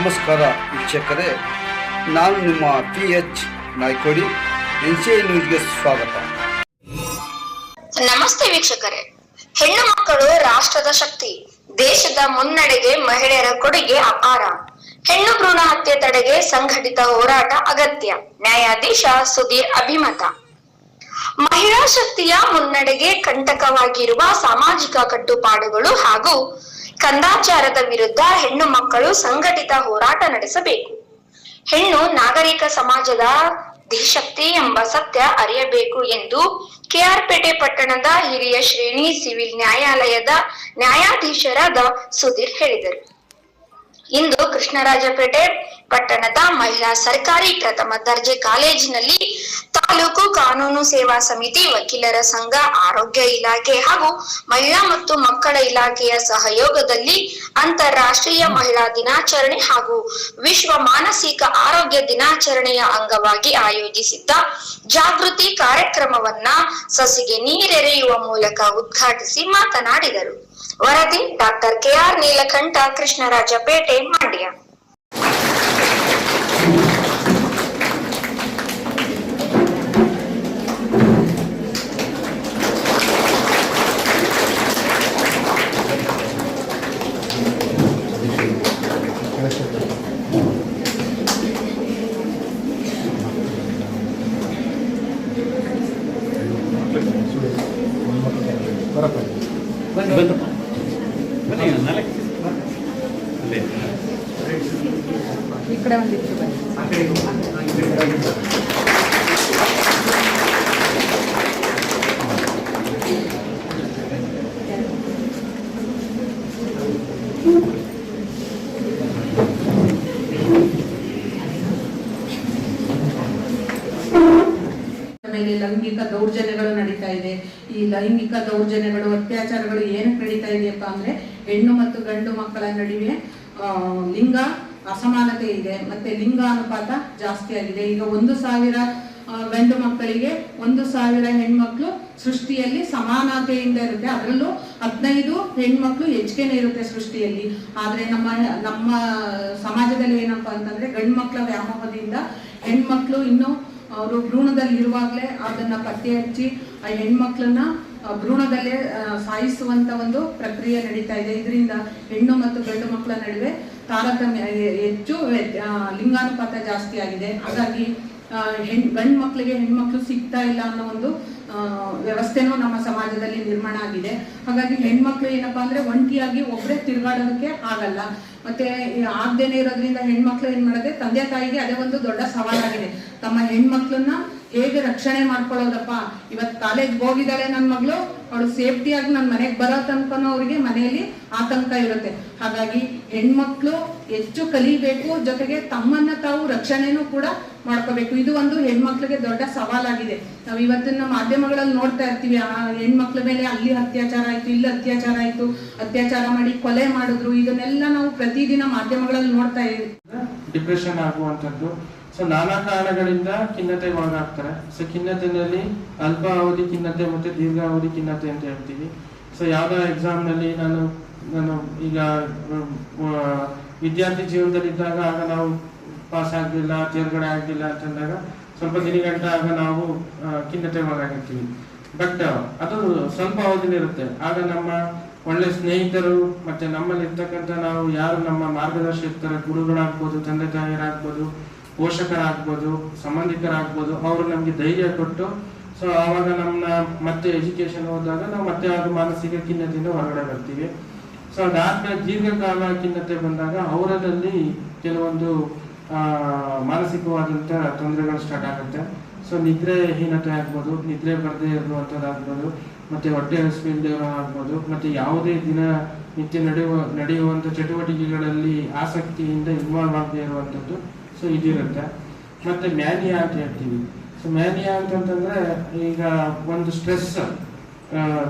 ನಮಸ್ಕಾರ ವೀಕ್ಷಕರೇ, ನಾನು ನಿಮ್ಮ P H Naikodi, N C ನ್ಯೂಸ್ಗೆ ಸ್ವಾಗತ. ನಮಸ್ತೆ ವೀಕ್ಷಕರೇ, ಹೆಣ್ಣು ಮಕ್ಕಳು ರಾಷ್ಟ್ರದ ಶಕ್ತಿ, ದೇಶದ ಮುನ್ನಡೆಗೆ ಮಹಿಳೆಯರ ಕೊಡುಗೆ ಅಪಾರ ಹೆಣ್ಣು ಭ್ರೂಣ ಹತ್ಯೆ ತಡೆಗೆ ಸಂಘಟಿತ ಹೋರಾಟ ಅಗತ್ಯ, ನ್ಯಾಯಾಧೀಶ ಸುಧೀರ್ ಅಭಿಮತ. ಮಹಿಳಾ ಶಕ್ತಿಯ ಮುನ್ನಡೆಗೆ ಕಂಟಕವಾಗಿರುವ ಸಾಮಾಜಿಕ ಕಟ್ಟುಪಾಡುಗಳು ಹಾಗೂ ಕಂದಾಚಾರದ ವಿರುದ್ಧ ಹೆಣ್ಣು ಮಕ್ಕಳು ಸಂಘಟಿತ ಹೋರಾಟ ನಡೆಸಬೇಕು. ಹೆಣ್ಣು ನಾಗರಿಕ ಸಮಾಜದ ಧಿಶಕ್ತಿ ಎಂಬ ಸತ್ಯ ಅರಿಯಬೇಕು ಎಂದು ಕೆಆರ್ಪೇಟೆ ಪಟ್ಟಣದ ಹಿರಿಯ ಶ್ರೇಣಿ ಸಿವಿಲ್ ನ್ಯಾಯಾಲಯದ ನ್ಯಾಯಾಧೀಶರಾದ ಸುಧೀರ್ ಹೇಳಿದರು. ಇಂದು ಕೃಷ್ಣರಾಜಪೇಟೆ ಪಟ್ಟಣದ ಮಹಿಳಾ ಸರ್ಕಾರಿ ಪ್ರಥಮ ದರ್ಜೆ ಕಾಲೇಜಿನಲ್ಲಿ ತಾಲೂಕು ಕಾನೂನು ಸೇವಾ ಸಮಿತಿ ವಕೀಲರ ಸಂಘ, ಆರೋಗ್ಯ ಇಲಾಖೆ ಹಾಗೂ ಮಹಿಳಾ ಮತ್ತು ಮಕ್ಕಳ ಇಲಾಖೆಯ ಸಹಯೋಗದಲ್ಲಿ ಅಂತಾರಾಷ್ಟ್ರೀಯ ಮಹಿಳಾ ದಿನಾಚರಣೆ ಹಾಗೂ ವಿಶ್ವ ಮಾನಸಿಕ ಆರೋಗ್ಯ ದಿನಾಚರಣೆಯ ಅಂಗವಾಗಿ ಆಯೋಜಿಸಿದ್ದ ಜಾಗೃತಿ ಕಾರ್ಯಕ್ರಮವನ್ನ ಸಸಿಗೆ ನೀರೆರೆಯುವ ಮೂಲಕ ಉದ್ಘಾಟಿಸಿ ಮಾತನಾಡಿದರು. ವರದಿ doctor K R Neelakantha, Krishnarajpet, Mandya. ಮೇಲೆ ಲೈಂಗಿಕ ದೌರ್ಜನ್ಯಗಳು ನಡೀತಾ ಇದೆ. ಈ ಲೈಂಗಿಕ ದೌರ್ಜನ್ಯಗಳು ಅತ್ಯಾಚಾರಗಳು ಏನಕ್ಕೆ ನಡೀತಾ ಇದೆಯಪ್ಪ ಅಂದ್ರೆ ಹೆಣ್ಣು ಮತ್ತು ಗಂಡು ಮಕ್ಕಳ ನಡುವೆ ಲಿಂಗ ಅಸಮಾನತೆ ಇದೆ. ಮತ್ತೆ ಲಿಂಗ ಅನುಪಾತ ಜಾಸ್ತಿ ಆಗಿದೆ. ಈಗ ಒಂದು ಸಾವಿರ ಗಂಡು ಮಕ್ಕಳಿಗೆ ಒಂದು ಸಾವಿರ ಹೆಣ್ಮಕ್ಳು ಸೃಷ್ಟಿಯಲ್ಲಿ ಸಮಾನತೆಯಿಂದ ಇರುತ್ತೆ. ಅದರಲ್ಲೂ ಹದಿನೈದು ಹೆಣ್ಮಕ್ಳು ಹೆಚ್ಚಿಗೆನೇ ಇರುತ್ತೆ ಸೃಷ್ಟಿಯಲ್ಲಿ. ಆದ್ರೆ ನಮ್ಮ ನಮ್ಮ ಸಮಾಜದಲ್ಲಿ ಏನಪ್ಪ ಅಂತಂದ್ರೆ ಗಂಡು ಮಕ್ಕಳ ವ್ಯಾಮೋಹದಿಂದ ಹೆಣ್ಮಕ್ಳು ಇನ್ನು, ಅವರು ಭ್ರೂಣದಲ್ಲಿ ಇರುವಾಗಲೇ ಅದನ್ನ ಪತ್ತೆ ಹಚ್ಚಿ ಆ ಹೆಣ್ಮಕ್ಳನ್ನ ಭ್ರೂಣದಲ್ಲೇ ಸಾಯಿಸುವಂತ ಒಂದು ಪ್ರಕ್ರಿಯೆ ನಡೀತಾ ಇದೆ. ಇದರಿಂದ ಹೆಣ್ಣು ಮತ್ತು ಗಂಡು ಮಕ್ಕಳ ನಡುವೆ ತಾರತಮ್ಯ ಹೆಚ್ಚು ಲಿಂಗಾನುಪಾತ ಜಾಸ್ತಿ ಆಗಿದೆ. ಹಾಗಾಗಿ ಹೆಣ್, ಗಂಡು ಮಕ್ಕಳಿಗೆ ಹೆಣ್ಮಕ್ಳು ಸಿಗ್ತಾ ಇಲ್ಲ ಅನ್ನೋ ಒಂದು ವ್ಯವಸ್ಥೆನೂ ನಮ್ಮ ಸಮಾಜದಲ್ಲಿ ನಿರ್ಮಾಣ ಆಗಿದೆ. ಹಾಗಾಗಿ ಹೆಣ್ಮಕ್ಳು ಏನಪ್ಪಾ ಅಂದ್ರೆ ಒಂಟಿಯಾಗಿ ಒಬ್ಬರೇ ತಿರುಗಾಡೋದಕ್ಕೆ ಆಗಲ್ಲ. ಮತ್ತೆ ಆಗ್ದೇನೆ ಇರೋದ್ರಿಂದ ಹೆಣ್ಮಕ್ಳು ಏನ್ ಮಾಡದೆ ತಂದೆ ತಾಯಿಗೆ ಅದೇ ಒಂದು ದೊಡ್ಡ ಸವಾಲಾಗಿದೆ. ತಮ್ಮ ಹೆಣ್ಮಕ್ಳನ್ನ ಹೇಗೆ ರಕ್ಷಣೆ ಮಾಡ್ಕೊಳ್ಳೋದಪ್ಪ? ಇವತ್ ಕಾಲೇಜ್ ಹೋಗಿದ್ದಾಳೆ ನನ್ನ ಮಗಳು, ಅವಳು ಸೇಫ್ಟಿಯಾಗಿ ನನ್ನ ಮನೆಗೆ ಬರೋ ತನಕನೂ ಅವ್ರಿಗೆ ಮನೆಯಲ್ಲಿ ಆತಂಕ ಇರುತ್ತೆ. ಹಾಗಾಗಿ ಹೆಣ್ಮಕ್ಳು ಹೆಚ್ಚು ಕಲಿಬೇಕು, ಜೊತೆಗೆ ತಮ್ಮನ್ನ ತಾವು ರಕ್ಷಣೆನೂ ಕೂಡ ಮಾಡ್ಕೋಬೇಕು. ಇದು ಒಂದು ಹೆಣ್ಮಕ್ಳಿಗೆ ದೊಡ್ಡ ಸವಾಲಾಗಿದೆ. ನಾವು ಇವತ್ತಿನ ಮಾಧ್ಯಮಗಳಲ್ಲಿ ನೋಡ್ತಾ ಇರ್ತೀವಿ, ಆ ಹೆಣ್ಮಕ್ಳ ಮೇಲೆ ಅಲ್ಲಿ ಅತ್ಯಾಚಾರ ಆಯ್ತು, ಇಲ್ಲಿ ಅತ್ಯಾಚಾರ ಆಯ್ತು, ಅತ್ಯಾಚಾರ ಮಾಡಿ ಕೊಲೆ ಮಾಡಿದ್ರು. ಇದನ್ನೆಲ್ಲ ನಾವು ಪ್ರತಿದಿನ ಮಾಧ್ಯಮಗಳಲ್ಲಿ ನೋಡ್ತಾ ಇದ್ದೀವಿ. ಡಿಪ್ರೆಷನ್ ಆಗುವಂಥದ್ದು ಸೊ ನಾನಾ ಕಾರಣಗಳಿಂದ ಖಿನ್ನತೆಗೆ ಒಳಗಾಗ್ತಾರೆ. ಸೊ ಖಿನ್ನತೆಯಲ್ಲಿ ಅಲ್ಪಾವಧಿ ಖಿನ್ನತೆ ಮತ್ತೆ ದೀರ್ಘಾವಧಿ ಖಿನ್ನತೆ ಅಂತ ಹೇಳ್ತೀವಿ. ಸೊ ಯಾವ್ದೋ ಎಕ್ಸಾಮ್ನಲ್ಲಿ ನಾನು ನಾನು ಈಗ ವಿದ್ಯಾರ್ಥಿ ಜೀವನದಲ್ಲಿದ್ದಾಗ ಆಗ ನಾವು ಪಾಸ್ ಆಗಲಿಲ್ಲ ತೇರ್ಗಡೆ ಆಗಲಿಲ್ಲ ಅಂತಂದಾಗ ಸ್ವಲ್ಪ ದಿನಗಂಟ ಆಗ ನಾವು ಖಿನ್ನತೆ ಒಳಗಾಗಿರ್ತೀವಿ. ಬಟ್ ಅದು ಸ್ವಲ್ಪ ಅವಧಿಲಿರುತ್ತೆ ಆಗ ನಮ್ಮ ಒಳ್ಳೆ ಸ್ನೇಹಿತರು ಮತ್ತೆ ನಮ್ಮಲ್ಲಿ ಇರ್ತಕ್ಕಂಥ ನಾವು ಯಾರು ನಮ್ಮ ಮಾರ್ಗದರ್ಶಕರ, ಗುರುಗಳಾಗ್ಬೋದು, ತಂದೆ ತಾಯಿಯರಾಗ್ಬೋದು ಪೋಷಕರಾಗ್ಬೋದು ಸಂಬಂಧಿಕರಾಗ್ಬೋದು ಅವರು ನಮಗೆ ಧೈರ್ಯ ಕೊಟ್ಟು ಸೊ ಆವಾಗ ನಮ್ಮನ್ನ ಮತ್ತೆ ಎಜುಕೇಶನ್ ಹೋದಾಗ ನಾವು ಮತ್ತೆ ಅದು ಮಾನಸಿಕ ಖಿನ್ನತೆಯಿಂದ ಹೊರಗಡೆ ಬರ್ತೀವಿ. ಸೊ ಅದಾದ್ಮೇಲೆ ದೀರ್ಘಕಾಲ ಖಿನ್ನತೆ ಬಂದಾಗ ಅವರಲ್ಲಿ ಕೆಲವೊಂದು ಆ, ಮಾನಸಿಕವಾದಂಥ ತೊಂದರೆಗಳು ಸ್ಟಾರ್ಟ್ ಆಗುತ್ತೆ. ಸೊ ನಿದ್ರೆ ಹೀನತೆ ಆಗ್ಬೋದು ನಿದ್ರೆ ಬರದೇ ಇರುವಂಥದ್ದಾಗ್ಬೋದು ಮತ್ತೆ ಹೊಟ್ಟೆ ಹಸಿವಿಲ್ದೇ ಆಗ್ಬೋದು ಮತ್ತೆ ಯಾವುದೇ ದಿನ ನಿತ್ಯ ನಡೆಯುವ ನಡೆಯುವಂಥ ಚಟುವಟಿಕೆಗಳಲ್ಲಿ ಆಸಕ್ತಿಯಿಂದ ಇನ್ವಾಲ್ವ್ ಆಗದೇ ಇರುವಂಥದ್ದು ಸೊ ಇದಿರುತ್ತೆ ಮತ್ತು ಮ್ಯಾನಿಯಾ ಅಂತ ಹೇಳ್ತೀವಿ ಸೊ ಮ್ಯಾನಿಯಾ ಅಂತಂದ್ರೆ ಈಗ ಒಂದು ಸ್ಟ್ರೆಸ್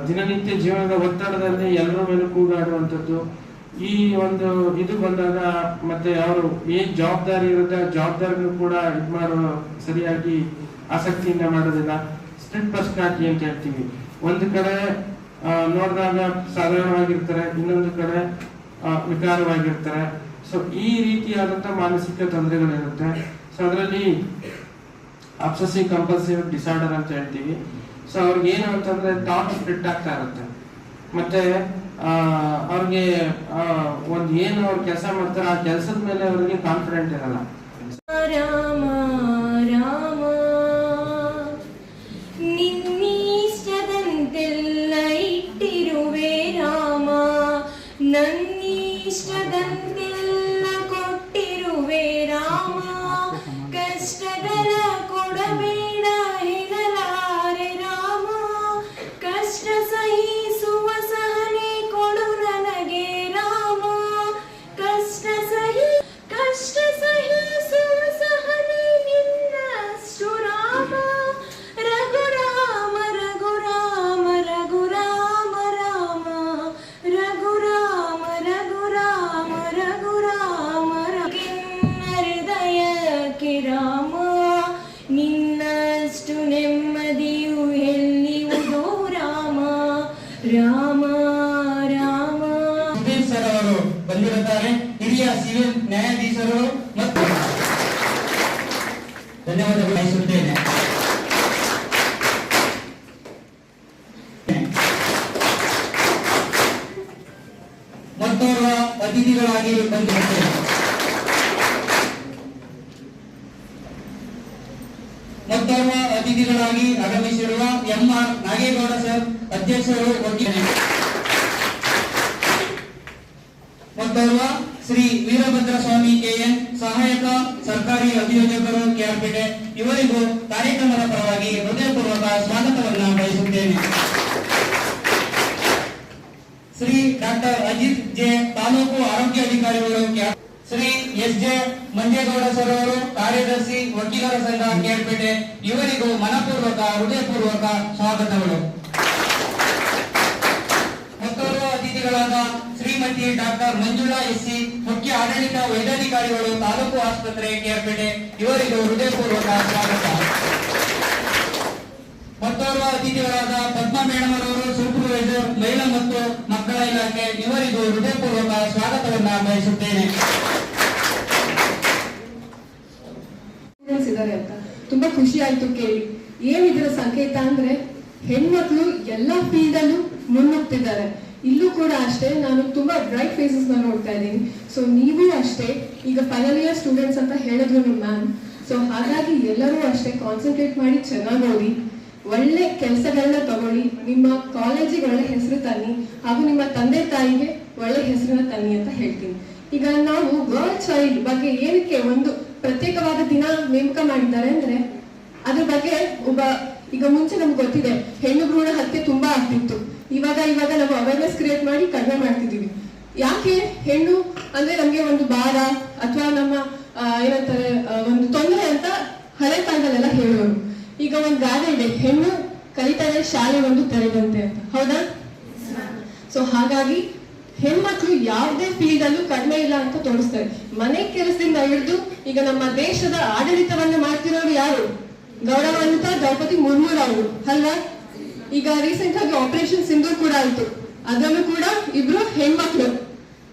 ದಿನನಿತ್ಯ ಜೀವನದ ಒತ್ತಡದಲ್ಲಿ ಎಲ್ಲರ ಮೇಲೆ ಕೂಗಾಡುವಂಥದ್ದು. ಈ ಒಂದು ಇದು ಬಂದಾಗ ಮತ್ತೆ ಅವರು ಏನ್ ಜವಾಬ್ದಾರಿ ಇರುತ್ತೆ, ಆ ಜವಾಬ್ದಾರಿನೂ ಕೂಡ ಇದು ಮಾಡೋ ಸರಿಯಾಗಿ ಆಸಕ್ತಿಯಿಂದ ಮಾಡೋದಿಲ್ಲ. ಸ್ಪ್ಲಿಟ್ ಪರ್ಸನಾಲಿಟಿ ಅಂತ ಹೇಳ್ತೀವಿ ಒಂದು ಕಡೆ ನೋಡಿದಾಗ ಸಾಧಾರಣವಾಗಿರ್ತಾರೆ, ಇನ್ನೊಂದು ಕಡೆ ವಿಕಾರವಾಗಿರ್ತಾರೆ. ಸೊ ಈ ರೀತಿಯಾದಂಥ ಮಾನಸಿಕ ತೊಂದರೆಗಳಿರುತ್ತೆ. ಸೊ ಅದರಲ್ಲಿ ಅಪ್ಸಸಿ ಕಂಪಲ್ಸಿವ್ ಡಿಸಾರ್ಡರ್ ಅಂತ ಹೇಳ್ತೀವಿ. ಸೊ ಅವ್ರಿಗೆ ಏನು ಅಂತಂದ್ರೆ ಥಾಟ್ ಸ್ಪ್ರೆಡ್ ಆಗ್ತಾ ಇರುತ್ತೆ. ಮತ್ತೆ ಅವ್ರಿಗೆ ಒಂದು ಏನು ಅವ್ರು ಕೆಲಸ ಮಾಡ್ತಾರೆ ಆ ಕೆಲಸದ ಮೇಲೆ ಅವ್ರಿಗೆ ಕಾನ್ಫಿಡೆಂಟ್ ಇರಲ್ಲ. ಅತಿಥಿಗಳಾಗಿ ಬಂದು ಅತಿಥಿಗಳಾಗಿ ಆಗಮಿಸಿರುವ ಎಂ ಆರ್ ನಾಗೇಗೌಡ ಸರ್, ಅಧ್ಯಕ್ಷರು ಮತ್ತೋರ್ವ ಶ್ರೀ ವೀರಭದ್ರ ಸ್ವಾಮಿ ಕೆಎನ್ ಸಹಾಯಕ ಸರ್ಕಾರಿ ಅಭಿಯೋಜಕರು ಕೆಆರ್ಪೇಟೆ, ಇವರಿಗೂ ಕಾರ್ಯಕ್ರಮದ ಪರವಾಗಿ ಹೃದಯಪೂರ್ವಕ ಸ್ವಾಗತವನ್ನು ಬಯಸುತ್ತೇನೆ. ಶ್ರೀ ಡಾಕ್ಟರ್ ಅಜಿತ್ ಜೆ ತಾಲೂಕು ಆರೋಗ್ಯ ಅಧಿಕಾರಿಗಳು Shri S J Manjegowda sir ಅವರು ಕಾರ್ಯದರ್ಶಿ ವಕೀಲರ ಸಂಘ ಕೇಳ್ಪೇಟೆ. ಇವರಿಗೂ ಮನಪೂರ್ವಕ, ಹೃದಯಪೂರ್ವಕ ಸ್ವಾಗತಗಳು. ಮತ್ತೋರ್ವ ಅತಿಥಿಗಳಾದ Shrimati doctor Manjula S C ಮುಖ್ಯ ಆಡಳಿತ ವೈದ್ಯಾಧಿಕಾರಿಗಳು, ತಾಲೂಕು ಆಸ್ಪತ್ರೆ ಕೇರ್ಪೇಟೆ ಇವರಿಗೂ ಹೃದಯಪೂರ್ವಕ ಸ್ವಾಗತ. ಮತ್ತೋರ್ವ ಅತಿಥಿಗಳಾದ ಪದ್ಮ ಅವರು ಸೂಪರ್ವೈಸರ್, ಮಹಿಳಾ ಮತ್ತು ಮಕ್ಕಳ ಇಲಾಖೆ ಇವರಿಗೂ ಹೃದಯಪೂರ್ವಕ ಸ್ವಾಗತವನ್ನ ಬಯಸುತ್ತೇನೆ ಇದ್ದಾರೆ ಅಂತ. ತುಂಬಾ ಖುಷಿ ಆಯ್ತು ಕೇಳಿ. ಏನಿದ್ರ ಸಂಕೇತ ಅಂದ್ರೆ, ಹೆಣ್ಮಕ್ಳು ಎಲ್ಲಾ ಫೀಲ್ಡ್ ಅಲ್ಲೂ ಮುನ್ನುಗ್ತಿದ್ದಾರೆ. ಇಲ್ಲೂ ಕೂಡ ಅಷ್ಟೇ, ನಾನು ತುಂಬಾ ಬ್ರೈಟ್ ಫೇಸಸ್ನ ನೋಡ್ತಾ ಇದ್ದೀನಿ. ಸೊ ನೀವು ಅಷ್ಟೇ, ಈಗ ಫೈನಲ್ ಇಯರ್ ಸ್ಟೂಡೆಂಟ್ಸ್ ಅಂತ ಹೇಳಿದ್ರು ನಿಮ್ಮ ಮ್ಯಾಮ್ ಸೊ ಹಾಗಾಗಿ ಎಲ್ಲರೂ ಅಷ್ಟೇ ಕಾನ್ಸಂಟ್ರೇಟ್ ಮಾಡಿ ಚೆನ್ನಾಗಿ ಓದಿ. ಒಳ್ಳೆ ಕೆಲಸಗಳನ್ನ ತಗೊಳ್ಳಿ, ನಿಮ್ಮ ಕಾಲೇಜಿಗೆ ಒಳ್ಳೆ ಹೆಸರು ತನ್ನಿ, ಹಾಗೂ ನಿಮ್ಮ ತಂದೆ ತಾಯಿಗೆ ಒಳ್ಳೆ ಹೆಸರನ್ನ ತನ್ನಿ ಅಂತ ಹೇಳ್ತೀನಿ. ಈಗ ನಾವು ಗರ್ಲ್ ಚೈಲ್ಡ್ ಬಗ್ಗೆ ಏನಕ್ಕೆ ಒಂದು ಪ್ರತ್ಯೇಕವಾದ ದಿನ ನೇಮಕ ಮಾಡಿದ್ದಾರೆ ಅಂದ್ರೆ, ಅದ್ರ ಬಗ್ಗೆ ಒಬ್ಬ, ಈಗ ಮುಂಚೆ ನಮ್ಗೆ ಗೊತ್ತಿದೆ, ಹೆಣ್ಣು ಭ್ರೂಣ ಹತ್ಯೆ ತುಂಬಾ ಆಗ್ತಿತ್ತು. ಇವಾಗ ಇವಾಗ ನಾವು ಅವೇರ್ನೆಸ್ ಕ್ರಿಯೇಟ್ ಮಾಡಿ ಕಡಿಮೆ ಮಾಡ್ತಿದ್ದೀವಿ. ಯಾಕೆ ಹೆಣ್ಣು ಅಂದ್ರೆ ನಮ್ಗೆ ಒಂದು ಭಾರ ಅಥವಾ ನಮ್ಮ ಏನಂತಾರೆ ಒಂದು ತೊಂದರೆ ಅಂತ ಹಳೆ ಕಾಲದಲ್ಲೆಲ್ಲ ಹೇಳೋರು. ಈಗ ಒಂದು ಗಾದೆ ಇದೆ. ಹೆಣ್ಣು ಕಲಿತಾರೆ ಶಾಲೆ ಒಂದು ತೆರೆದಂತೆ ಅಂತ. ಹೌದಾ? ಸೊ ಹಾಗಾಗಿ ಹೆಣ್ಮಕ್ಳು ಯಾವ್ದೇ ಫೀಲ್ಡ್ ಅಲ್ಲೂ ಕಡಿಮೆ ಇಲ್ಲ ಅಂತ ತೋರಿಸ್ತಾರೆ. ಮನೆ ಕೆಲಸದಿಂದ ಹಿಡಿದು ಈಗ ನಮ್ಮ ದೇಶದ ಆಡಳಿತವನ್ನ ಮಾಡ್ತಿರೋರು ಯಾರು? ಗೌರವಾನ್ವಿತ ದ್ರೌಪದಿ ಮುರ್ಮು ಅವರು ಅಲ್ವಾ? ಈಗ ರೀಸೆಂಟ್ ಆಗಿ ಆಪರೇಷನ್ ಸಿಂಧೂರ್ ಕೂಡ ಆಯ್ತು. ಅದರಲ್ಲೂ ಕೂಡ ಇಬ್ರು ಹೆಣ್ಮಕ್ಳು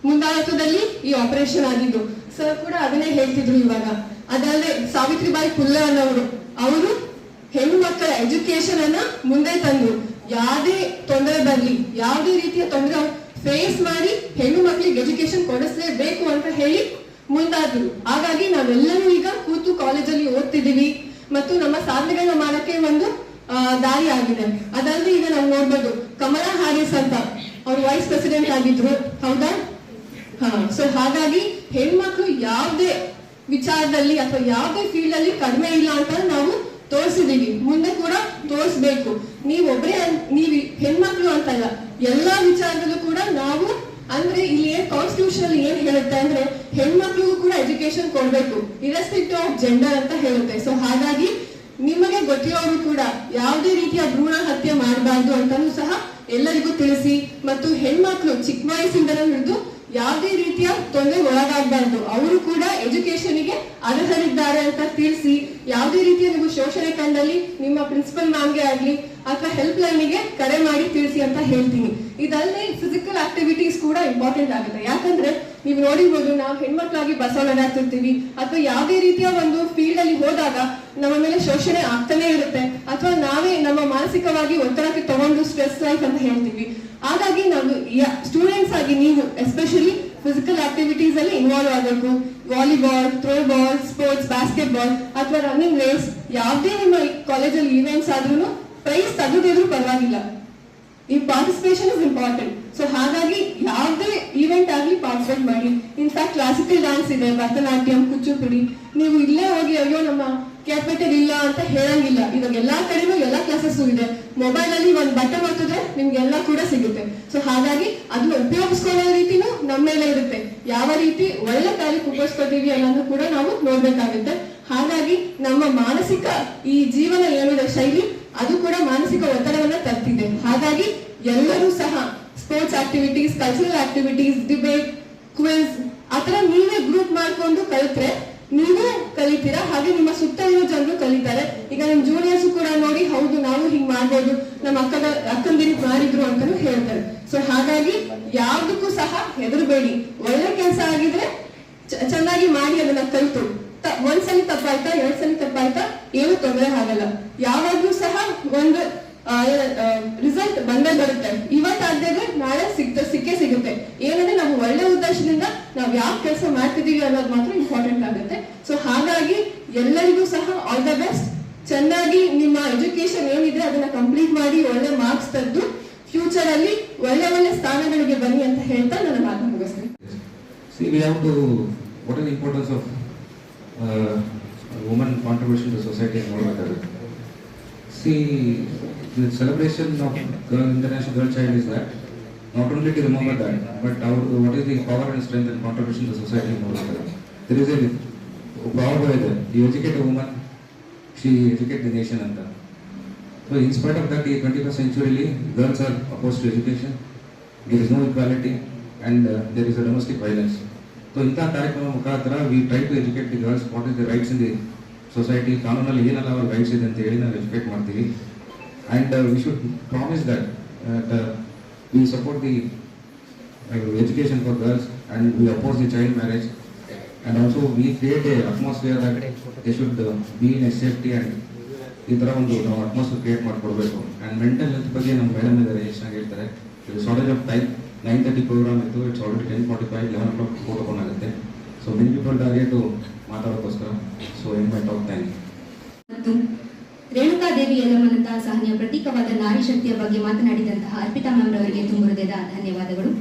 ಮುಂದಾಳತ್ವದಲ್ಲಿ ಈ ಆಪರೇಷನ್ ಆಗಿದ್ದು. ಸರ್ ಕೂಡ ಅದನ್ನೇ ಹೇಳ್ತಿದ್ರು ಇವಾಗ. ಅದಲ್ಲದೆ ಸಾವಿತ್ರಿಬಾಯಿ ಪುಲ್ಲೆ ಅನ್ನೋರು, ಅವರು ಹೆಣ್ಣು ಮಕ್ಕಳ ಎಜುಕೇಶನ್ ಅನ್ನ ಮುಂದೆ ತಂದು ಯಾವುದೇ ತೊಂದರೆ ಬರಲಿ, ಯಾವುದೇ ರೀತಿಯ ತೊಂದರೆ ಫೇಸ್ ಮಾಡಿ ಹೆಣ್ಣು ಮಕ್ಕಳಿಗೆ ಎಜುಕೇಶನ್ ಕೊಡಿಸಲೇಬೇಕು ಅಂತ ಹೇಳಿ ಮುಂದಾದ್ರು ಹಾಗಾಗಿ ನಾವೆಲ್ಲರೂ ಈಗ ಕೂತು ಕಾಲೇಜಲ್ಲಿ ಓದ್ತಿದ್ದೀವಿ ಮತ್ತು ನಮ್ಮ ಸಾಧನೆಗಳನ್ನ ಮಾಡಕ್ಕೆ ಒಂದು ದಾರಿ ಆಗಿದೆ. ಅದಲ್ಲದೆ ಈಗ ನಾವು ನೋಡ್ಬೋದು ಕಮಲಾ ಹಾರಿಸ್ ಅಂತ ಅವ್ರು ವೈಸ್ ಪ್ರೆಸಿಡೆಂಟ್ ಆಗಿದ್ರು. ಹೌದಾ? ಹಾ ಸೊ ಹಾಗಾಗಿ ಹೆಣ್ಮಕ್ಳು ಯಾವುದೇ ವಿಚಾರದಲ್ಲಿ ಅಥವಾ ಯಾವುದೇ ಫೀಲ್ಡ್ ಅಲ್ಲಿ ಕಡಿಮೆ ಇಲ್ಲ ಅಂತ ನಾವು ತೋರಿಸಿದೀವಿ ಮುಂದೆ ಕೂಡ ತೋರಿಸ್ಬೇಕು. ನೀವು ಒಬ್ಬರೇ ನೀವು ಹೆಣ್ಮಕ್ಳು ಅಂತಲ್ಲ, ಎಲ್ಲಾ ವಿಚಾರದಲ್ಲೂ ಕೂಡ ನಾವು ಅಂದ್ರೆ ಇಲ್ಲಿ ಏನ್ ಕಾನ್ಸ್ಟಿಟ್ಯೂಷನ್ ಏನ್ ಹೇಳುತ್ತೆ ಅಂದ್ರೆ ಹೆಣ್ಮಕ್ಳಿಗೂ ಕೂಡ ಎಜುಕೇಶನ್ ಕೊಡ್ಬೇಕು. ಇರೆಸ್ಪೆಕ್ಟಿವ್ ಆಫ್ ಜೆಂಡರ್ ಅಂತ ಹೇಳುತ್ತೆ. ಸೊ ಹಾಗಾಗಿ ನಿಮಗೆ ಗೊತ್ತಿರೋರು ಕೂಡ ಯಾವುದೇ ರೀತಿಯ ಭ್ರೂಣ ಹತ್ಯೆ ಮಾಡಬಾರ್ದು ಅಂತಾನೂ ಸಹ ಎಲ್ಲರಿಗೂ ತಿಳಿಸಿ. ಮತ್ತು ಹೆಣ್ಮಕ್ಳು ಚಿಕ್ಕ ವಯಸ್ಸಿಂದಲೂ ಹಿಡಿದು ಯಾವುದೇ ರೀತಿಯ ತೊಂದರೆ ಒಳಗಾಗಬಾರ್ದು. ಅವರು ಕೂಡ ಎಜುಕೇಶನ್ಗೆ ಅರ್ಹರಿದ್ದಾರೆ ಅಂತ ತಿಳಿಸಿ, ಯಾವುದೇ ರೀತಿಯ ನೀವು ಶೋಷಣೆ ಕಂಡಲ್ಲಿ ನಿಮ್ಮ ಪ್ರಿನ್ಸಿಪಲ್ ಮ್ಯಾಮ್ಗೆ ಆಗ್ಲಿ ಅಥವಾ ಹೆಲ್ಪ್ ಲೈನ್ಗೆ ಕರೆ ಮಾಡಿ ತಿಳಿಸಿ ಅಂತ ಹೇಳ್ತೀನಿ. ಇದಲ್ಲದೆ ಫಿಸಿಕಲ್ ಆಕ್ಟಿವಿಟೀಸ್ ಕೂಡ ಇಂಪಾರ್ಟೆಂಟ್ ಆಗುತ್ತೆ. ಯಾಕಂದ್ರೆ ನೀವು ನೋಡಿರ್ಬೋದು, ನಾವು ಹೆಣ್ಮಕ್ಳಾಗಿ ಬಸ್ ಓಡಾಡ್ತಿರ್ತೀವಿ ಅಥವಾ ಯಾವುದೇ ರೀತಿಯ ಒಂದು ಫೀಲ್ಡ್ ಅಲ್ಲಿ ಹೋದಾಗ ನಮ್ಮ ಮೇಲೆ ಶೋಷಣೆ ಆಗ್ತಾನೆ ಇರುತ್ತೆ. ಅಥವಾ ನಾವೇ ನಮ್ಮ ಮಾನಸಿಕವಾಗಿ ಒತ್ತಡಕ್ಕೆ ತಗೊಂಡು ಸ್ಟ್ರೆಸ್ ಲೈಫ್ ಅಂತ ಹೇಳ್ತೀವಿ. ಹಾಗಾಗಿ ನಾನು ಸ್ಟೂಡೆಂಟ್ಸ್ ಆಗಿ ನೀವು ಎಸ್ಪೆಷಲಿ ಫಿಸಿಕಲ್ ಆಕ್ಟಿವಿಟೀಸ್ ಅಲ್ಲಿ ಇನ್ವಾಲ್ವ್ ಆಗಬೇಕು. Volleyball throwball sports basketball ಅಥವಾ ರನ್ನಿಂಗ್ ರೇಸ್ ಯಾವುದೇ ನಿಮ್ಮ ಕಾಲೇಜಲ್ಲಿ ಈವೆಂಟ್ಸ್ ಆದ್ರೂ ಪ್ರೈಸ್ ತೆಗೆದಿದ್ರು ಪರವಾಗಿಲ್ಲ. ಈ ಪಾರ್ಟಿಸಿಪೇಷನ್ ಇಸ್ ಇಂಪಾರ್ಟೆಂಟ್ ಸೊ ಹಾಗಾಗಿ ಯಾವುದೇ ಈವೆಂಟ್ ಆಗಲಿ ಪಾರ್ಟಿಸಿಪೇಟ್ ಮಾಡಿ. ಇನ್ಫ್ಯಾಕ್ಟ್ ಕ್ಲಾಸಿಕಲ್ ಡಾನ್ಸ್ ಇದೆ, ಭರತನಾಟ್ಯಂ ಕುಚ್ಚುಪುಡಿ ನೀವು ಇಲ್ಲೇ ಹೋಗಿ, ಅಯ್ಯೋ, ನಮ್ಮ ಕ್ಯಾಪಿಟಲ್ ಇಲ್ಲ ಅಂತ ಹೇಳಂಗಿಲ್ಲ. ಇವಾಗ ಎಲ್ಲಾ ಕಡೆನೂ ಎಲ್ಲಾ ಕ್ಲಾಸಸ್ ಇದೆ. ಮೊಬೈಲ್ ಅಲ್ಲಿ ಒಂದು ಬಟನ್ ಒತ್ತಿದ್ರೆ ನಿಮ್ಗೆಲ್ಲ ಕೂಡ ಸಿಗುತ್ತೆ. ಸೊ ಹಾಗಾಗಿ ಅದನ್ನ ಉಪಯೋಗಿಸ್ಕೊಳ್ಳೋ ರೀತಿನೂ ನಮ್ಮ ಮೇಲೆ ಇರುತ್ತೆ. ಯಾವ ರೀತಿ ಒಳ್ಳೆ ಕಾರ್ಯಕ್ಕೆ ಉಪಯೋಗಿಸ್ಕೊತೀವಿ ಅನ್ನೋದು ಕೂಡ ನಾವು ನೋಡ್ಬೇಕಾಗುತ್ತೆ. ಹಾಗಾಗಿ ನಮ್ಮ ಮಾನಸಿಕ ಈ ಜೀವನ ಏನಿದೆ, ಶೈಲಿ, ಅದು ಕೂಡ ಮಾನಸಿಕ ಒತ್ತಡವನ್ನ ತರ್ತಿದೆ. ಹಾಗಾಗಿ ಎಲ್ಲರೂ ಸಹ sports activities cultural activities debate quiz ಆತರ ನೀವೇ ಗ್ರೂಪ್ ಮಾಡ್ಕೊಂಡು ಕಲಿತ್ರೆ ನೀವು ಕಲಿತೀರಾ? ಹಾಗೆ ನಿಮ್ಮ ಸುತ್ತ ಇರೋ ಜನರು ಕಲಿತಾರೆ. ಈಗ ನಿಮ್ ಜೂನಿಯರ್ಸ್ ಕೂಡ ನೋಡಿ, ಹೌದು, ನಾವು ಹಿಂಗ್ ಮಾಡ್ಬೋದು. ನಮ್ಮ ಅಕ್ಕದ ಅಕ್ಕಂದಿರಿ ಮಾಡಿದ್ರು ಅಂತಾನು ಹೇಳ್ತಾರೆ. ಸೊ ಹಾಗಾಗಿ ಯಾವ್ದಕ್ಕೂ ಸಹ ಹೆದರಬೇಡಿ. ಒಳ್ಳೆ ಕೆಲಸ ಆಗಿದ್ರೆ ಚೆನ್ನಾಗಿ ಮಾಡಿ ಅದನ್ನ ಕಲಿತು. ಒಂದ್ಸಲಿ ತಪ್ಪಾಯ್ತಾ ಎರಡ್ ಸಲ ತಪ್ಪಾಯ್ತಾ, ಏನು ತೊಂದರೆ ಆಗಲ್ಲ. ಯಾವಾಗ್ಲೂ ಸಹ ಒಂದು ರಿಸಲ್ಟ್ ಬಂದೇ ಬರುತ್ತೆ. ಇವತ್ತಾದ್ರೆ ನಾಳೆ ಸಿಗ್ತ, ಸಿಕ್ಕೇ ಸಿಗುತ್ತೆ. ಏನಂದ್ರೆ ನಾವು ಒಳ್ಳೆ ಉದ್ದೇಶದಿಂದ ನಾವು ಯಾವ ಕೆಲಸ ಮಾಡ್ತಿದೀವಿ ಅನ್ನೋದು ಮಾತ್ರ ಇಂಪಾರ್ಟೆಂಟ್ ಆಗುತ್ತೆ. ಸೊ ಹಾಗಾಗಿ ಎಲ್ಲರಿಗೂ ಸಹ ಆಲ್ ದ ಬೆಸ್ಟ್ ಚೆನ್ನಾಗಿ ನಿಮ್ಮ ಎಜುಕೇಶನ್ ಏನಿದೆ ಅದನ್ನ ಕಂಪ್ಲೀಟ್ ಮಾಡಿ ಒಳ್ಳೆ ಮಾರ್ಕ್ಸ್ ತದ್ದು ಫ್ಯೂಚರ್ ಅಲ್ಲಿ ಒಳ್ಳೆ ಒಳ್ಳೆ ಸ್ಥಾನಗಳಿಗೆ ಬನ್ನಿ ಅಂತ ಹೇಳ್ತಾ ನನ್ನ ಮಾತು ಮುಗಿಸ್ತೀನಿ. See the celebration of girl, International Girl Child is that, not only to remember that, but our, what is the power and strength and contribution to society. There is a proverb there, you educate a woman, she educate the nation and that. So in spite of that, the 21st century, girls are opposed to education, there is no equality, and uh, there is a domestic violence. So ಇಂಥ ಕಾರ್ಯಕ್ರಮ ಮುಖಾಂತರ we try to educate the girls what is the rights in the society ಕಾನೂನಲ್ಲಿ ಏನೆಲ್ಲ ಅವ್ರ rights ಇದೆ ಅಂತ ಹೇಳಿ ನಾವು ಎಜುಕೇಟ್ ಮಾಡ್ತೀವಿ and we should promise that we support the education for girls and we oppose the child marriage and also we create a atmosphere that they should be in a safety and ಈ ಥರ ಒಂದು ನಾವು atmosphere create ಮಾಡಿಕೊಡ್ಬೇಕು. And mental health ಬಗ್ಗೆ ನಮ್ಮ madam ಇದ್ದಾರೆ ಚೆನ್ನಾಗಿ ಹೇಳ್ತಾರೆ. Shortage of time nine thirty programme ಇತ್ತು it's already ten forty five eleven o'clock ಫೋಟೋಫೋನ್ ಆಗುತ್ತೆ. So many people are to ಮಾತಾಡೋಕ್ಕೋಸ್ಕರ. So and talk thank you Renukadevi ಯಲ್ಲಮ್ಮನಂತಹ ಸಹನೆಯ ಪ್ರತೀಕವಾದ ನಾರಿ ಶಕ್ತಿಯ ಬಗ್ಗೆ ಮಾತನಾಡಿದಂತಹ ಅರ್ಪಿತಾ ಮ್ಯಾಮ್ ರವರಿಗೆ ಹೃದಯದ ಧನ್ಯವಾದಗಳು.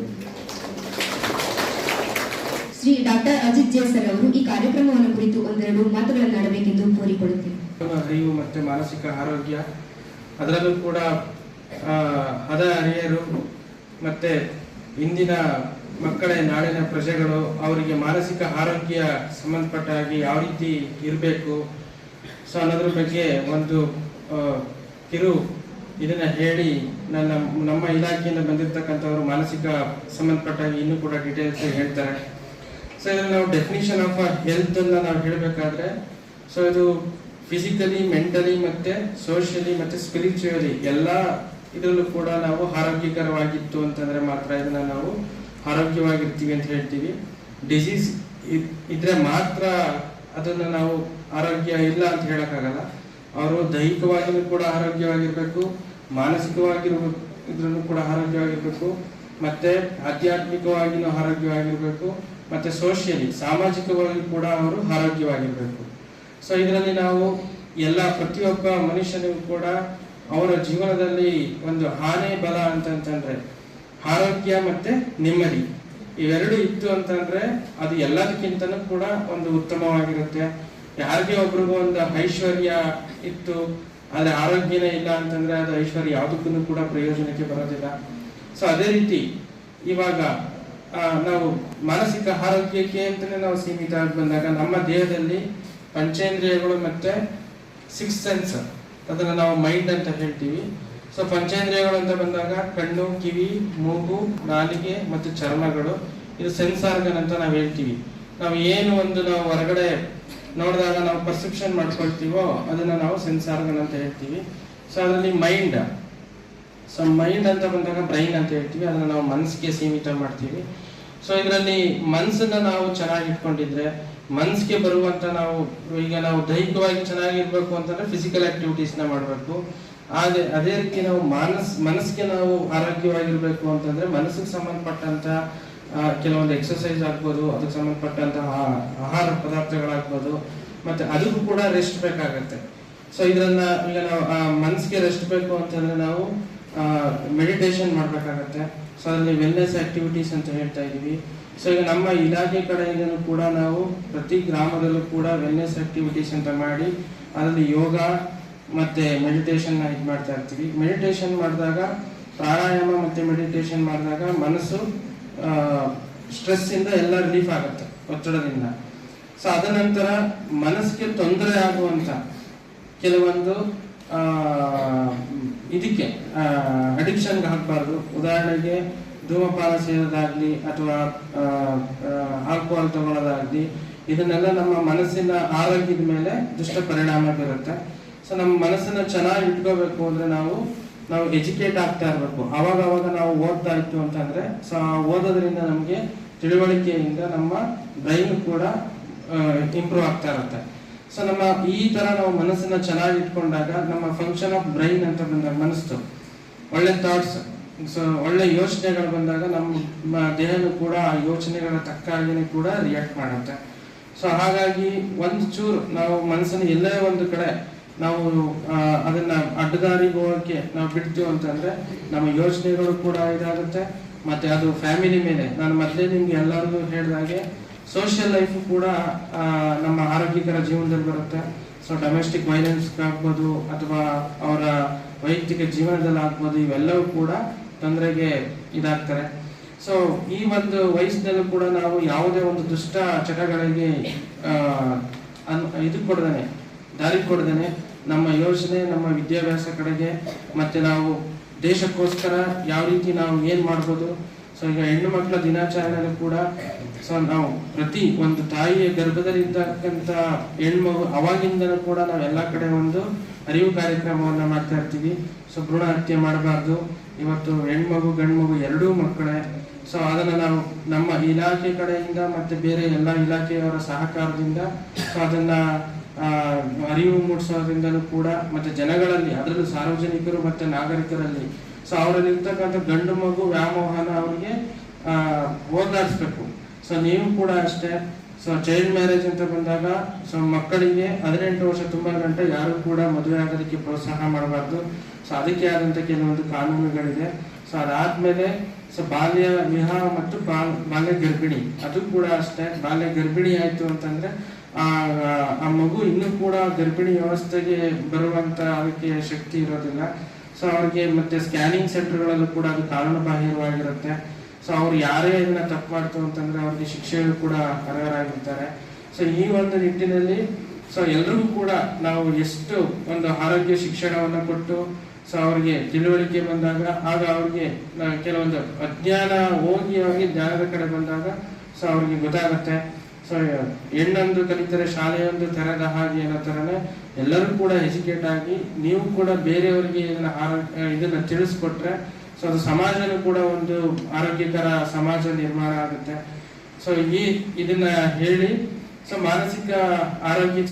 ಶ್ರೀ ಡಾಕ್ಟರ್ ಅಜಿತ್ ಜೆ ಅವರು ಈ ಕಾರ್ಯಕ್ರಮವನ್ನು ಕುರಿತು ಒಂದೆರಡು ಮಾತುಗಳನ್ನು ಆಡಬೇಕೆಂದು ಕೋರಿಕೊಳ್ಳುತ್ತೇನೆ ಅರಿವು ಮತ್ತು ಮಾನಸಿಕ ಆರೋಗ್ಯ, ಅದರಲ್ಲೂ ಕೂಡ ಹದ ಹರಿಯರು ಮತ್ತೆ ಇಂದಿನ ಮಕ್ಕಳೇ ನಾಡಿನ ಪ್ರಜೆಗಳು, ಅವರಿಗೆ ಮಾನಸಿಕ ಆರೋಗ್ಯ ಸಂಬಂಧಪಟ್ಟ ಹಾಗೆ ಯಾವ ರೀತಿ ಇರಬೇಕು ಸೊ ಅನ್ನೋದ್ರ ಬಗ್ಗೆ ಒಂದು ಕಿರು ಇದನ್ನ ಹೇಳಿ ನನ್ನ, ನಮ್ಮ ಇಲಾಖೆಯಿಂದ ಬಂದಿರತಕ್ಕಂಥವ್ರು ಮಾನಸಿಕ ಸಂಬಂಧಪಟ್ಟಾಗಿ ಇನ್ನೂ ಕೂಡ ಡೀಟೇಲ್ಸ್ ಹೇಳ್ತಾರೆ. ಸೊ ಇದ್ರಲ್ಲಿ ನಾವು ಡೆಫಿನಿಷನ್ ಆಫ್ ಹೆಲ್ತ್ ಅನ್ನ ನಾವು ಹೇಳಬೇಕಾದ್ರೆ ಸೊ ಇದು ಫಿಸಿಕಲಿ ಮೆಂಟಲಿ ಮತ್ತೆ ಸೋಷಿಯಲಿ ಮತ್ತೆ ಸ್ಪಿರಿಚುವಲಿ ಎಲ್ಲ ಇದರಲ್ಲೂ ಕೂಡ ನಾವು ಆರೋಗ್ಯಕರವಾಗಿತ್ತು ಅಂತಂದ್ರೆ ಮಾತ್ರ ಇದನ್ನ ನಾವು ಆರೋಗ್ಯವಾಗಿರ್ತೀವಿ ಅಂತ ಹೇಳ್ತೀವಿ. ಡಿಸೀಸ್ ಇದ್ರೆ ಮಾತ್ರ ಅದನ್ನ ನಾವು ಆರೋಗ್ಯ ಇಲ್ಲ ಅಂತ ಹೇಳಕ್ಕಾಗಲ್ಲ. ಅವರು ದೈಹಿಕವಾಗಿಯೂ ಕೂಡ ಆರೋಗ್ಯವಾಗಿರ್ಬೇಕು ಮಾನಸಿಕವಾಗಿರುವ ಇದ್ರೂ ಕೂಡ ಆರೋಗ್ಯವಾಗಿರ್ಬೇಕು, ಮತ್ತೆ ಆಧ್ಯಾತ್ಮಿಕವಾಗಿಯೂ ಆರೋಗ್ಯವಾಗಿರ್ಬೇಕು, ಮತ್ತೆ ಸೋಷಿಯಲಿ, ಸಾಮಾಜಿಕವಾಗಿ ಕೂಡ ಅವರು ಆರೋಗ್ಯವಾಗಿರ್ಬೇಕು. ಸೊ ಇದರಲ್ಲಿ ನಾವು ಎಲ್ಲ ಪ್ರತಿಯೊಬ್ಬ ಮನುಷ್ಯನಿಗೂ ಕೂಡ ಅವರ ಜೀವನದಲ್ಲಿ ಒಂದು ಹಾನಿ, ಬಲ ಅಂತಂತಂದ್ರೆ ಆರೋಗ್ಯ ಮತ್ತೆ ನೆಮ್ಮದಿ. ಇವೆರಡು ಇತ್ತು ಅಂತಂದ್ರೆ ಅದು ಎಲ್ಲದಕ್ಕಿಂತನೂ ಕೂಡ ಒಂದು ಉತ್ತಮವಾಗಿರುತ್ತೆ. ಯಾರಿಗೆ ಒಬ್ರಿಗೂ ಒಂದು ಐಶ್ವರ್ಯ ಇತ್ತು ಆದ್ರೆ ಆರೋಗ್ಯನೇ ಇಲ್ಲ ಅಂತಂದ್ರೆ ಅದು ಐಶ್ವರ್ಯ ಯಾವುದಕ್ಕೂ ಕೂಡ ಪ್ರಯೋಜನಕ್ಕೆ ಬರೋದಿಲ್ಲ. ಸೊ ಅದೇ ರೀತಿ ಇವಾಗ ನಾವು ಮಾನಸಿಕ ಆರೋಗ್ಯಕ್ಕೆ ಅಂತಲೇ ನಾವು ಸೀಮಿತ ಆಗಿ ಬಂದಾಗ ನಮ್ಮ ದೇಹದಲ್ಲಿ ಪಂಚೇಂದ್ರಿಯಗಳು ಮತ್ತೆ ಸಿಕ್ಸ್ ಸೆನ್ಸ್ ಅದನ್ನ ನಾವು ಮೈಂಡ್ ಅಂತ ಹೇಳ್ತೀವಿ. ಸೊ ಪಂಚೇಂದ್ರಿಯಗಳು ಅಂತ ಬಂದಾಗ ಕಣ್ಣು, ಕಿವಿ, ಮೂಗು, ನಾಲಿಗೆ ಮತ್ತು ಚರ್ಮಗಳು. ಇದು ಸೆನ್ಸ್ ಆರ್ಗನ್ ಅಂತ ನಾವು ಹೇಳ್ತೀವಿ. ನಾವು ಏನು ಒಂದು ನಾವು ಹೊರಗಡೆ ನೋಡಿದಾಗ ನಾವು ಪರ್ಸೆಪ್ಷನ್ ಮಾಡ್ಕೊಳ್ತೀವೋ ಅದನ್ನ ನಾವು ಸೆನ್ಸ್ ಆರ್ಗನ್ ಅಂತ ಹೇಳ್ತೀವಿ. ಸೊ ಅದರಲ್ಲಿ ಮೈಂಡ್ ಸೊ ಮೈಂಡ್ ಅಂತ ಬಂದಾಗ ಬ್ರೈನ್ ಅಂತ ಹೇಳ್ತೀವಿ. ಅದನ್ನ ನಾವು ಮನಸ್ಸಿಗೆ ಸೀಮಿತ ಮಾಡ್ತೀವಿ. ಸೊ ಇದರಲ್ಲಿ ಮನಸ್ಸನ್ನ ನಾವು ಚೆನ್ನಾಗಿ ಇಟ್ಕೊಂಡಿದ್ರೆ, ಮನಸ್ಸಿಗೆ ಬರುವಂತ ನಾವು, ಈಗ ನಾವು ದೈಹಿಕವಾಗಿ ಚೆನ್ನಾಗಿರ್ಬೇಕು ಅಂತಂದ್ರೆ ಫಿಸಿಕಲ್ ಆಕ್ಟಿವಿಟೀಸ್ನ ಮಾಡಬೇಕು. ಅದೇ ಅದೇ ರೀತಿ ನಾವು ಮಾನಸ್, ಮನಸ್ಸಿಗೆ ನಾವು ಆರೋಗ್ಯವಾಗಿರ್ಬೇಕು ಅಂತಂದ್ರೆ ಮನಸ್ಸಿಗೆ ಸಂಬಂಧಪಟ್ಟಂತ ಕೆಲವೊಂದು ಎಕ್ಸಸೈಸ್ ಆಗ್ಬೋದು, ಅದಕ್ಕೆ ಸಂಬಂಧಪಟ್ಟಂತಹ ಆಹಾರ ಪದಾರ್ಥಗಳಾಗ್ಬೋದು, ಮತ್ತೆ ಅದಕ್ಕೂ ಕೂಡ ರೆಸ್ಟ್ ಬೇಕಾಗತ್ತೆ. ಸೊ ಇದನ್ನ ಈಗ ನಾವು ಮನಸ್ಸಿಗೆ ರೆಸ್ಟ್ ಬೇಕು ಅಂತಂದ್ರೆ ನಾವು ಮೆಡಿಟೇಷನ್ ಮಾಡ್ಬೇಕಾಗತ್ತೆ. ಸೊ ಅದರಲ್ಲಿ ವೆಲ್ನೆಸ್ ಆಕ್ಟಿವಿಟೀಸ್ ಅಂತ ಹೇಳ್ತಾ ಇದೀವಿ ಸೊ ಈಗ ನಮ್ಮ ಇಲಾಖೆ ಕಡೆಯಿಂದನೂ ಕೂಡ ನಾವು ಪ್ರತಿ ಗ್ರಾಮದಲ್ಲೂ ಕೂಡ ವೆಲ್ನೆಸ್ ಆಕ್ಟಿವಿಟೀಸ್ ಅಂತ ಮಾಡಿ, ಅದರಲ್ಲಿ ಯೋಗ ಮತ್ತೆ ಮೆಡಿಟೇಷನ್ ಇದು ಮಾಡ್ತಾ ಇರ್ತೀವಿ. ಮೆಡಿಟೇಷನ್ ಮಾಡಿದಾಗ ಪ್ರಾಣಾಯಾಮ ಮತ್ತೆ ಮೆಡಿಟೇಷನ್ ಮಾಡಿದಾಗ ಮನಸ್ಸು ಸ್ಟ್ರೆಸ್ ಇಂದ ಎಲ್ಲ ರಿಲೀಫ್ ಆಗುತ್ತೆ ಒತ್ತಡದಿಂದ. ಸೊ ಅದ ನಂತರ ಮನಸ್ಸಿಗೆ ತೊಂದರೆ ಆಗುವಂತ ಕೆಲವೊಂದು ಇದಕ್ಕೆ ಅಡಿಕ್ಷನ್ಗೆ ಹಾಕಬಾರ್ದು. ಉದಾಹರಣೆಗೆ ಧೂಮಪಾನ ಸೇರೋದಾಗ್ಲಿ ಅಥವಾ ಆಲ್ಕೋಹಾಲ್ ತಗೊಳ್ಳೋದಾಗ್ಲಿ, ಇದನ್ನೆಲ್ಲ ನಮ್ಮ ಮನಸ್ಸಿನ ಆರೋಗ್ಯದ ಮೇಲೆ ದುಷ್ಟ ಪರಿಣಾಮ ಬೀರುತ್ತೆ. ಸೊ ನಮ್ಮ ಮನಸ್ಸನ್ನ ಚೆನ್ನಾಗಿ ಇಟ್ಕೋಬೇಕು ಅಂದ್ರೆ ನಾವು ನಾವು ಎಜುಕೇಟ್ ಆಗ್ತಾ ಇರಬೇಕು. ಅವಾಗ ಅವಾಗ ನಾವು ಓದ್ತಾ ಇತ್ತು ಅಂತಂದ್ರೆ ಸೊ ಆ ಓದೋದ್ರಿಂದ ನಮಗೆ ತಿಳುವಳಿಕೆಯಿಂದ ನಮ್ಮ ಬ್ರೈನ್ ಕೂಡ ಇಂಪ್ರೂವ್ ಆಗ್ತಾ ಇರುತ್ತೆ. ಸೊ ನಮ್ಮ ಈ ತರ ನಾವು ಮನಸ್ಸನ್ನ ಚೆನ್ನಾಗಿ ಇಟ್ಕೊಂಡಾಗ ನಮ್ಮ ಫಂಕ್ಷನ್ ಆಫ್ ಬ್ರೈನ್ ಅಂತ ಬಂದಾಗ ಮನಸ್ಸು, ಒಳ್ಳೆ ಥಾಟ್ಸ್ ಸೊ ಒಳ್ಳೆ ಯೋಚನೆಗಳು ಬಂದಾಗ ನಮ್ಮ ದೇಹನೂ ಕೂಡ ಆ ಯೋಚನೆಗಳ ತಕ್ಕ ಹಾಗೆನೇ ಕೂಡ ರಿಯಾಕ್ಟ್ ಮಾಡುತ್ತೆ. ಸೊ ಹಾಗಾಗಿ ಒಂದು ಚೂರು ನಾವು ಮನಸ್ಸನ್ನು ಎಲ್ಲೇ ಒಂದು ಕಡೆ ನಾವು ಅದನ್ನ ಅಡ್ಡದಾರಿಗೆ ಹೋಗಕ್ಕೆ ನಾವು ಬಿಡ್ತೀವಿ ಅಂತಂದ್ರೆ ನಮ್ಮ ಯೋಚನೆಗಳು ಕೂಡ ಇದಾಗುತ್ತೆ. ಮತ್ತೆ ಅದು ಫ್ಯಾಮಿಲಿ ಮೇಲೆ. ನಾನು ಮೊದಲೇ ನಿಮ್ಗೆ ಎಲ್ಲರಿಗೂ ಹೇಳಿದಾಗೆ ಸೋಷಿಯಲ್ ಲೈಫ್ ಕೂಡ ನಮ್ಮ ಆರೋಗ್ಯಕರ ಜೀವನದಲ್ಲಿ ಬರುತ್ತೆ. ಸೊ ಡೊಮೆಸ್ಟಿಕ್ ವೈಲೆನ್ಸ್ ಆಗ್ಬೋದು ಅಥವಾ ಅವರ ವೈಯಕ್ತಿಕ ಜೀವನದಲ್ಲಿ ಆಗ್ಬೋದು, ಇವೆಲ್ಲವೂ ಕೂಡ ತೊಂದರೆಗೆ ಇದಾಗ್ತಾರೆ ಸೊ ಈ ಒಂದು ವಯಸ್ಸಿನಲ್ಲೂ ಕೂಡ ನಾವು ಯಾವುದೇ ಒಂದು ದುಷ್ಟ ಚಟಗಳಿಗೆ ಇದು ಕೊಡ್ದೇನೆ, ದಾರಿ ಕೊಡದೇನೆ. ನಮ್ಮ ಯೋಚನೆ ನಮ್ಮ ವಿದ್ಯಾಭ್ಯಾಸ ಕಡೆಗೆ ಮತ್ತೆ ನಾವು ದೇಶಕ್ಕೋಸ್ಕರ ಯಾವ ರೀತಿ ನಾವು ಏನು ಮಾಡ್ಬೋದು. ಸೊ ಈಗ ಹೆಣ್ಣು ಮಕ್ಕಳ ದಿನಾಚರಣೆ ಕೂಡ ಸೊ ನಾವು ಪ್ರತಿ ಒಂದು ತಾಯಿಯ ಗರ್ಭದಲ್ಲಿ ಇದ್ದಕ್ಕಂತ ಹೆಣ್ಮಗು ಅವಾಗಿಂದನೂ ಕೂಡ ನಾವು ಎಲ್ಲ ಕಡೆ ಒಂದು ಅರಿವು ಕಾರ್ಯಕ್ರಮವನ್ನ ಮಾಡ್ತಾ ಇರ್ತೀವಿ. ಸೊ ಭ್ರೂಣ ಹತ್ಯೆ ಮಾಡಬಾರ್ದು. ಇವತ್ತು ಹೆಣ್ಮಗು ಗಂಡು ಮಗು ಎರಡೂ ಮಕ್ಕಳೇ. ಸೊ ಅದನ್ನ ನಾವು ನಮ್ಮ ಇಲಾಖೆ ಕಡೆಯಿಂದ ಮತ್ತೆ ಬೇರೆ ಎಲ್ಲ ಇಲಾಖೆಯವರ ಸಹಕಾರದಿಂದ ಸೊ ಅದನ್ನ ಅರಿವು ಮೂಡಿಸೋದ್ರಿಂದಲೂ ಕೂಡ ಮತ್ತೆ ಜನಗಳಲ್ಲಿ, ಅದರಲ್ಲೂ ಸಾರ್ವಜನಿಕರು ಮತ್ತೆ ನಾಗರಿಕರಲ್ಲಿ, ಸೊ ಅವರಲ್ಲಿ ಇರ್ತಕ್ಕಂಥ ಗಂಡು ಮಗು ವ್ಯಾಮೋಹನ ಅವರಿಗೆ, ಆ, ಹೋಗ್ಲಾಡಿಸ್ಬೇಕು. ಸೊ ನೀವು ಕೂಡ ಅಷ್ಟೇ, ಸೊ ಚೈಲ್ಡ್ ಮ್ಯಾರೇಜ್ ಅಂತ ಬಂದಾಗ, ಸೊ ಮಕ್ಕಳಿಗೆ ಹದಿನೆಂಟು ವರ್ಷ ತುಂಬ ಗಂಟೆ ಯಾರು ಕೂಡ ಮದುವೆ ಆಗೋದಕ್ಕೆ ಪ್ರೋತ್ಸಾಹ ಮಾಡಬಾರ್ದು. ಸೊ ಅದಕ್ಕೆ ಆದಂಥ ಕೆಲವೊಂದು ಕಾನೂನುಗಳಿದೆ. ಸೊ ಅದಾದ್ಮೇಲೆ, ಸೊ ಬಾಲ್ಯ ವಿವಾಹ ಮತ್ತು ಬಾಲ್- ಬಾಲ್ಯ ಗರ್ಭಿಣಿ, ಅದು ಕೂಡ ಅಷ್ಟೇ. ಬಾಲ್ಯ ಗರ್ಭಿಣಿ ಆಯ್ತು ಅಂತಂದ್ರೆ ಆ ಮಗು ಇನ್ನೂ ಕೂಡ ಗರ್ಭಿಣಿ ವ್ಯವಸ್ಥೆಗೆ ಬರುವಂತ ಅದಕ್ಕೆ ಶಕ್ತಿ ಇರೋದಿಲ್ಲ. ಸೊ ಅವ್ರಿಗೆ ಮತ್ತೆ ಸ್ಕ್ಯಾನಿಂಗ್ ಸೆಂಟರ್ಗಳಲ್ಲೂ ಕೂಡ ಅದು ಕಾನೂನು ಬಾಹಿರವಾಗಿರುತ್ತೆ ಸೊ ಅವ್ರು ಯಾರೇ ಇದನ್ನ ತಪ್ಪು ಮಾಡ್ತು ಅಂತಂದ್ರೆ ಅವ್ರಿಗೆ ಶಿಕ್ಷೆಗಳು ಕೂಡ ಅರ್ಹರಾಗಿರ್ತಾರೆ. ಸೊ ಈ ಒಂದು ನಿಟ್ಟಿನಲ್ಲಿ ಸೊ ಎಲ್ರಿಗೂ ಕೂಡ ನಾವು ಎಷ್ಟು ಒಂದು ಆರೋಗ್ಯ ಶಿಕ್ಷಣವನ್ನು ಕೊಟ್ಟು ಸೊ ಅವ್ರಿಗೆ ತಿಳುವಳಿಕೆ ಬಂದಾಗ, ಆಗ ಅವ್ರಿಗೆ ಕೆಲವೊಂದು ಅಜ್ಞಾನ ಹೋಗಿ ಅವ್ರಿಗೆ ಜ್ಞಾನದ ಕಡೆ ಬಂದಾಗ ಸೊ ಅವ್ರಿಗೆ ಗೊತ್ತಾಗುತ್ತೆ. ಸೊ ಹೆಣ್ಣೊಂದು ಕಲಿತರೆ, ಶಾಲೆಯೊಂದು ತೆರೆದ ಹಾಗೆ ಅನ್ನೋ ಥರನೇ ಎಲ್ಲರೂ ಕೂಡ ಎಜುಕೇಟ್ ಆಗಿ ನೀವು ಕೂಡ ಬೇರೆಯವರಿಗೆ ಇದನ್ನ ಆರೋಗ್ಯ ಇದನ್ನ ತಿಳಿಸ್ಕೊಟ್ರೆ ಸೊ ಅದು ಸಮಾಜನೂ ಕೂಡ ಒಂದು ಆರೋಗ್ಯಕರ ಸಮಾಜ ನಿರ್ಮಾಣ ಆಗುತ್ತೆ. ಸೊ ಈ, ಇದನ್ನ ಹೇಳಿ, ಸೊ ಮಾನಸಿಕ ಆರೋಗ್ಯ